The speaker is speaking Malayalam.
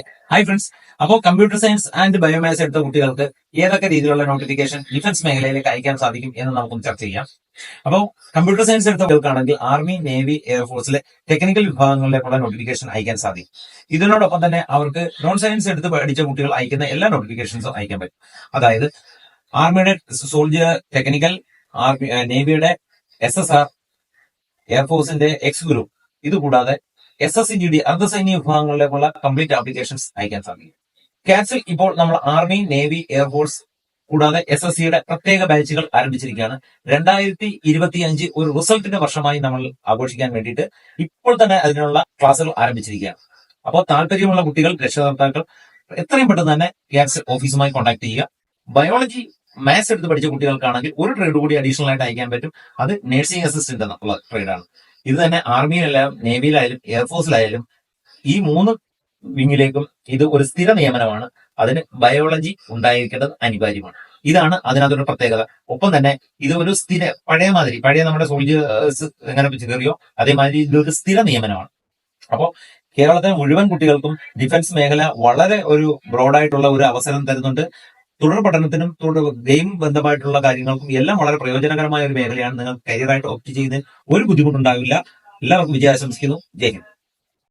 ഹായ് ഫ്രണ്ട്സ് അപ്പോൾ കമ്പ്യൂട്ടർ സയൻസ് ആൻഡ് ബയോമാസ് എടുത്ത കുട്ടികൾക്ക് ഏതൊക്കെ രീതിയിലുള്ള നോട്ടിഫിക്കേഷൻ ഡിഫൻസ് മേഖലയിലേക്ക് അയക്കാൻ സാധിക്കും എന്ന് നമുക്കൊന്ന് ചർച്ച ചെയ്യാം. അപ്പോൾ കമ്പ്യൂട്ടർ സയൻസ് എടുത്ത കുട്ടികൾക്കാണെങ്കിൽ ആർമി നേവി എയർഫോഴ്സിലെ ടെക്നിക്കൽ വിഭാഗങ്ങളിലേക്കുള്ള നോട്ടിഫിക്കേഷൻ അയക്കാൻ സാധിക്കും. ഇതിനോടൊപ്പം തന്നെ അവർക്ക് നോൺ സയൻസ് എടുത്ത് പഠിച്ച കുട്ടികൾ അയക്കുന്ന എല്ലാ നോട്ടിഫിക്കേഷൻസും അയക്കാൻ പറ്റും. അതായത് ആർമിയുടെ സോൾജിയർ ടെക്നിക്കൽ ആർമി നേവിയുടെ എസ് എസ് ആർ എയർഫോഴ്സിന്റെ എക്സ് ഗ്രൂപ്പ് ഇതുകൂടാതെ S S C G D അർദ്ധസൈനിക വിഭാഗങ്ങളിലേക്കുള്ള കംപ്ലീറ്റ് ആപ്ലിക്കേഷൻസ് അയക്കാൻ സാധിക്കും. കാറ്റ്സിൽ ഇപ്പോൾ നമ്മൾ ആർമി നേവി എയർഫോഴ്സ് കൂടാതെ എസ് എസ് സിയുടെ പ്രത്യേക ബാച്ചുകൾ ആരംഭിച്ചിരിക്കുകയാണ്. രണ്ടായിരത്തി ഇരുപത്തി അഞ്ച് ഒരു റിസൾട്ടിന്റെ വർഷമായി നമ്മൾ ആഘോഷിക്കാൻ വേണ്ടിയിട്ട് ഇപ്പോൾ തന്നെ അതിനുള്ള ക്ലാസ്സുകൾ ആരംഭിച്ചിരിക്കുകയാണ്. അപ്പോൾ താല്പര്യമുള്ള കുട്ടികൾ രക്ഷകർത്താക്കൾ എത്രയും പെട്ടെന്ന് തന്നെ ക്യാറ്റ്സ് ഓഫീസുമായി കോൺടാക്ട് ചെയ്യുക. ബയോളജി മാത്സ് എടുത്ത് പഠിച്ച കുട്ടികൾക്കാണെങ്കിൽ ഒരു ട്രേഡ് കൂടി അഡീഷണൽ ആയിട്ട് അയക്കാൻ പറ്റും. അത് നഴ്സിംഗ് അസിസ്റ്റന്റ് എന്നുള്ള ട്രേഡാണ് ഇത് തന്നെ ആർമിയിലായാലും നേവിയിലായാലും എയർഫോഴ്സിലായാലും ഈ മൂന്ന് വിങ്ങിലേക്കും ഇത് ഒരു സ്ഥിര നിയമനമാണ്. അതിന് ബയോളജി ഉണ്ടായിരിക്കേണ്ടത് അനിവാര്യമാണ്. ഇതാണ് അതിനകത്തൊരു പ്രത്യേകത. ഒപ്പം തന്നെ ഇത് ഒരു സ്ഥിര പഴയ മാതിരി പഴയ നമ്മുടെ സോൾജേഴ്സ് എങ്ങനെ കയറിയോ അതേമാതിരി ഇതൊരു സ്ഥിര നിയമനമാണ്. അപ്പോൾ കേരളത്തിലെ മുഴുവൻ കുട്ടികൾക്കും ഡിഫൻസ് മേഖല വളരെ ഒരു ബ്രോഡായിട്ടുള്ള ഒരു അവസരം തരുന്നുണ്ട്. തുടർ പഠനത്തിനും തുടർ ഗെയിം ബന്ധമായിട്ടുള്ള കാര്യങ്ങൾക്കും എല്ലാം വളരെ പ്രയോജനകരമായ ഒരു മേഖലയാണ് നിങ്ങൾ കരിയറായിട്ട് ഓപ്റ്റ് ചെയ്ത് ഒരു ബുദ്ധിമുട്ടുണ്ടാവില്ല. എല്ലാവർക്കും വിജയാശംസിക്കുന്നു. ജയ് ഹിന്ദ്.